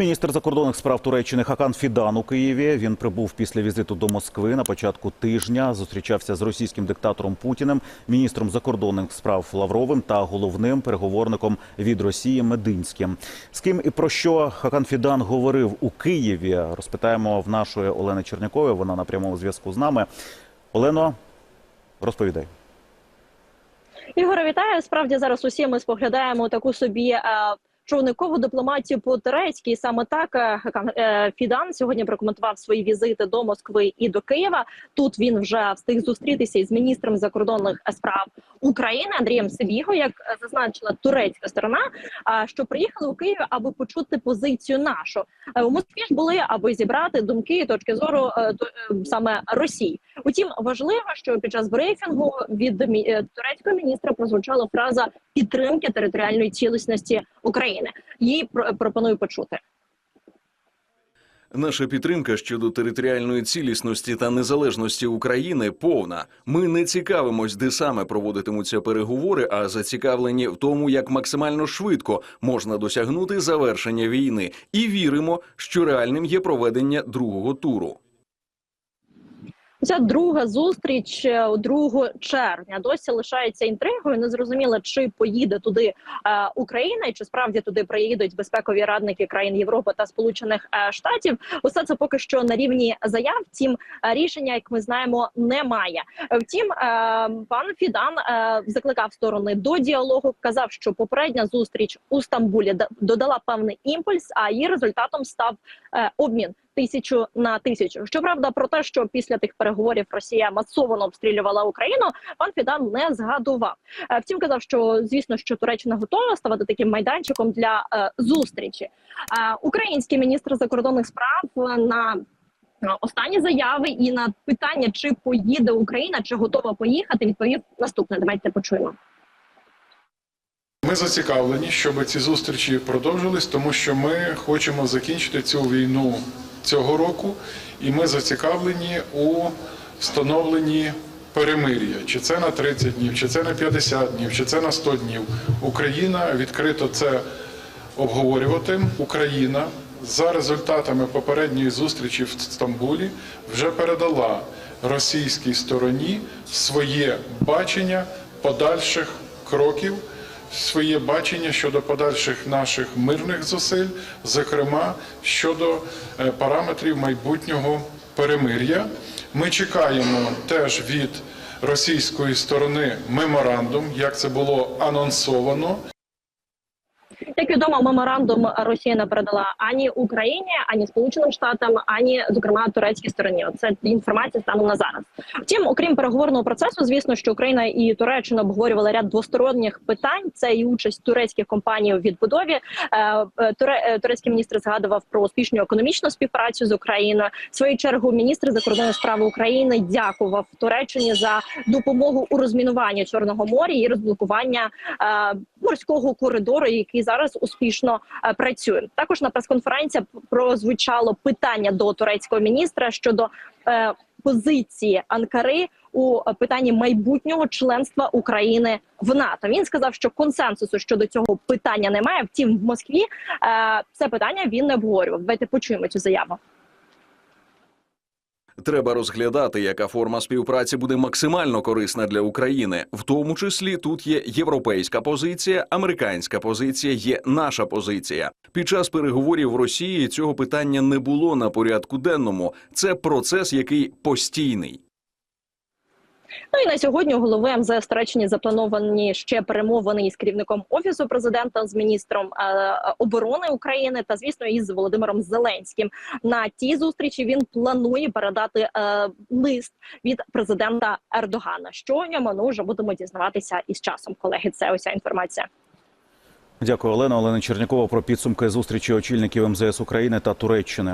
Міністр закордонних справ Туреччини Хакан Фідан у Києві. Він прибув після візиту до Москви на початку тижня. Зустрічався з російським диктатором Путіним, міністром закордонних справ Лавровим та головним переговорником від Росії Мединським. З ким і про що Хакан Фідан говорив у Києві? Розпитаємо в нашої Олени Чернякової. Вона на прямому зв'язку з нами. Олено, розповідай. Ігоре, вітаю. Справді зараз усі ми споглядаємо таку собі. Човникову дипломатію по турецькій саме так е, е, Фідан сьогодні прокоментував свої візити до Москви і до Києва. Тут він вже встиг зустрітися із міністром закордонних справ України Андрієм Сибіго, як зазначила турецька сторона, що приїхали у Київ, аби почути позицію нашу Е, у Москві ж були, аби зібрати думки і точки зору саме Росії. Утім, важливо, що під час брифінгу від турецького міністра прозвучала фраза підтримки територіальної цілісності України. Її пропоную почути. Наша підтримка щодо територіальної цілісності та незалежності України повна. Ми не цікавимось, де саме проводитимуться переговори, а зацікавлені в тому, як максимально швидко можна досягнути завершення війни, і віримо, що реальним є проведення другого туру. Ця друга зустріч е, 2 червня досі лишається інтригою. Не зрозуміло, чи поїде туди е, Україна, і чи справді туди приїдуть безпекові радники країн Європи та Сполучених е, Штатів. Усе це поки що на рівні заяв. Втім, е, рішення, як ми знаємо, немає. Е, Втім, е, пан Фідан е, закликав сторони до діалогу. Казав, що попередня зустріч у Стамбулі да- додала певний імпульс, а її результатом став е, обмін тисячу на тисячу. Щоправда, про те, що після тих переговорів Росія масово обстрілювала Україну, пан Фідан не згадував. Е, Втім, казав, що звісно, що Туреччина готова ставати таким майданчиком для е, зустрічі. Е, Український міністр закордонних справ е, на е, Останні заяви і на питання, чи поїде Україна, чи готова поїхати, відповів наступне. Давайте почуємо. Ми зацікавлені, щоб ці зустрічі продовжились, тому що ми хочемо закінчити цю війну цього року, і ми зацікавлені у встановленні перемир'я. Чи це на 30 днів, чи це на 50 днів, чи це на 100 днів. Україна відкрито це обговорювати. Україна за результатами попередньої зустрічі в Стамбулі вже передала російській стороні своє бачення подальших кроків своє бачення щодо подальших наших мирних зусиль, зокрема щодо е, параметрів майбутнього перемир'я. Ми чекаємо теж від російської сторони меморандум, як це було анонсовано. Як відомо, меморандум Росія не передала ані Україні, ані Сполученим Штатам, ані зокрема турецькій стороні. Це інформація станом на зараз. Втім, окрім переговорного процесу, звісно, що Україна і Туреччина обговорювали ряд двосторонніх питань. Це і участь турецьких компаній у відбудові. Е, е, е, Турецький міністр згадував про успішну економічну співпрацю з Україною. В свою чергу міністр закордонних справ України дякував Туреччині за допомогу у розмінуванні Чорного моря і розблокування морського коридору, який зараз успішно е, працює. Також на прес-конференції прозвучало питання до турецького міністра щодо е, позиції Анкари у питанні майбутнього членства України в НАТО. Він сказав, що консенсусу щодо цього питання немає. Втім, в Москві е, це питання він не обговорював. Давайте почуємо цю заяву. Треба розглядати, яка форма співпраці буде максимально корисна для України. В тому числі тут є європейська позиція, американська позиція, є наша позиція. Під час переговорів в Росії цього питання не було на порядку денному. Це процес, який постійний. Ну і на сьогодні голови МЗС Туреччині заплановані ще перемовини із керівником офісу президента, з міністром е, оборони України та звісно із Володимиром Зеленським. На тій зустрічі він планує передати е, лист від президента Ердогана. Що у ньому ну вже будемо дізнаватися із часом. Колеги, це уся інформація. Дякую, Олена. Олена Чернякова про підсумки зустрічі очільників МЗС України та Туреччини.